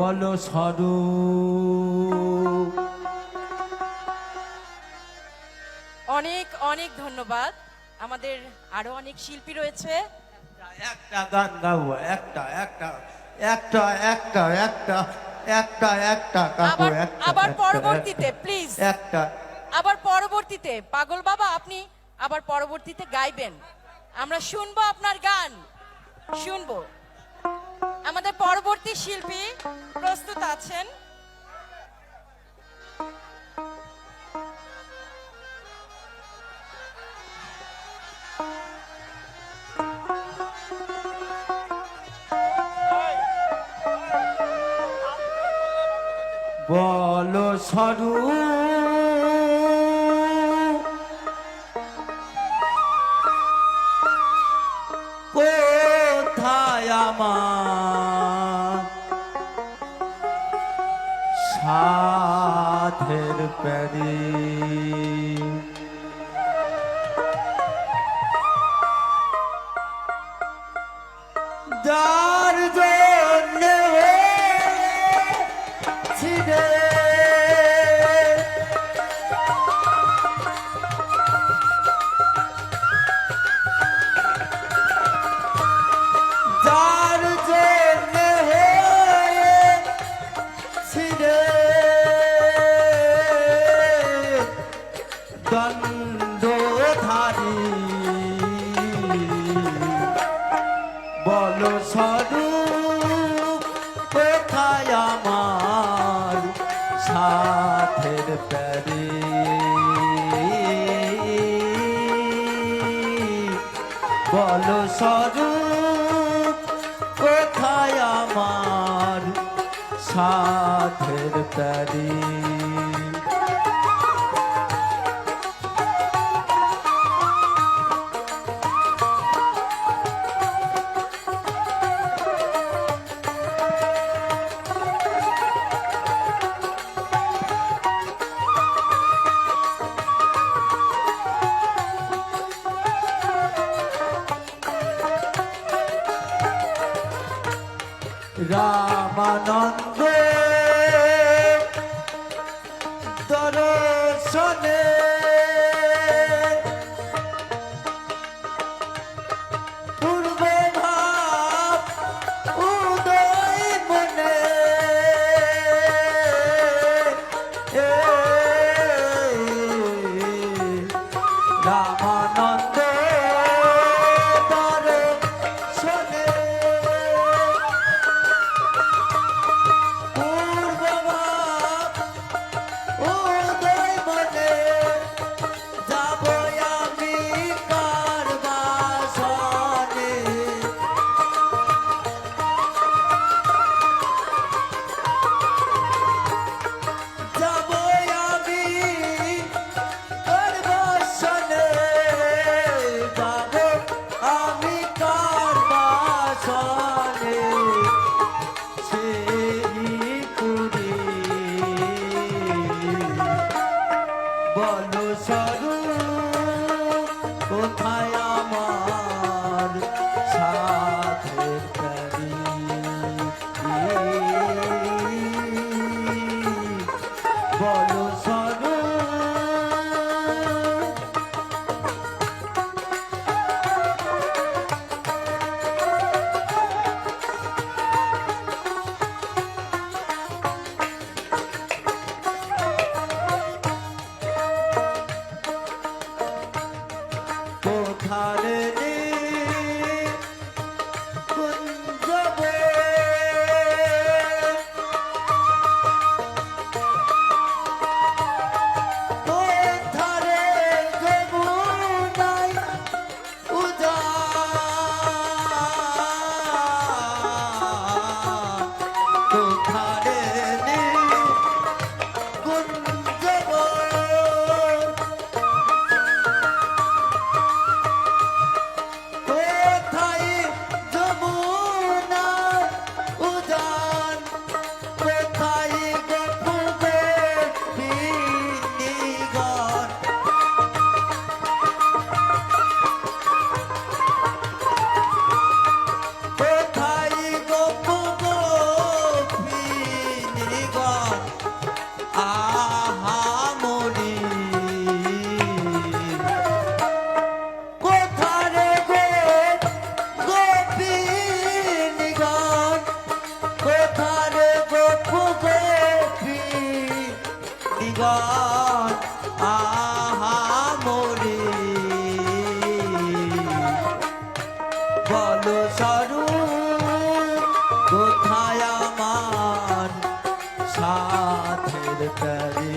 বলো সরু অনেক অনেক ধন্যবাদ। আমাদের আরও অনেক শিল্পী রয়েছে। একটা গান গাবো একটা একটা একটা একটা একটা একটা একটা কাকু একটা আবার পরবর্তীতে প্লিজ। একটা। আবার পরবর্তীতে পাগল বাবা আপনি আবার পরবর্তীতে গাইবেন। আমরা শুনব আপনার গান। শুনব। আমাদের পরবর্তী শিল্পী প্রস্তুত আছেন। বলো সরু আমার। সাধের প্যারি। যার প্যারে বলো স্বরূপ কোথায় আমার সাথের প্যারে রামানন্দ ধারে জীবন আহা মরে। বলো সরু কোথায় আমার সাথের কারি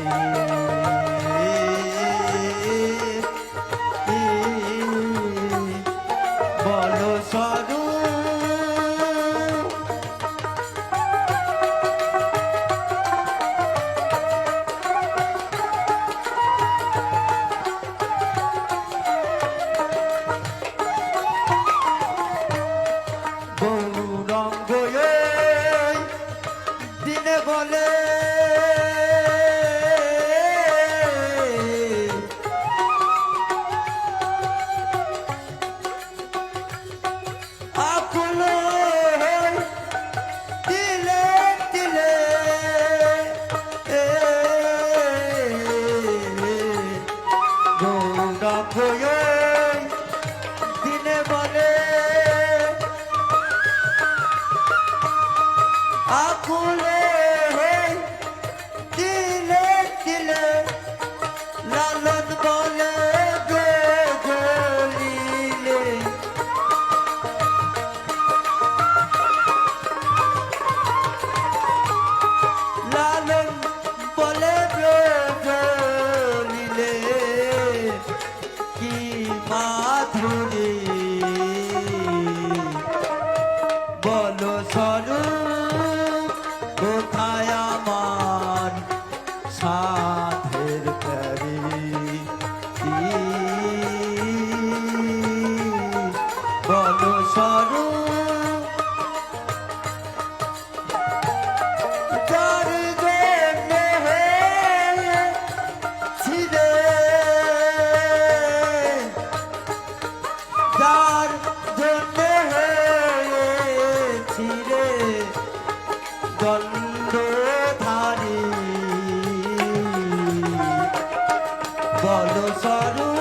চলো সরো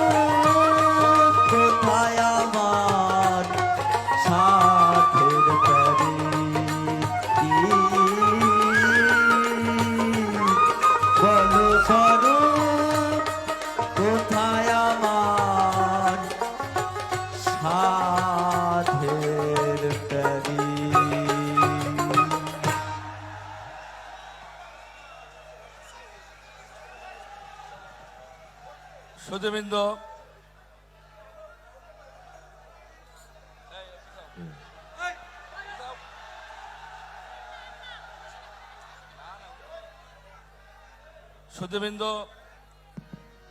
সুদীবৃন্দ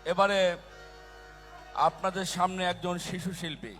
এবারে আপনাদের সামনে একজন শিশু শিল্পী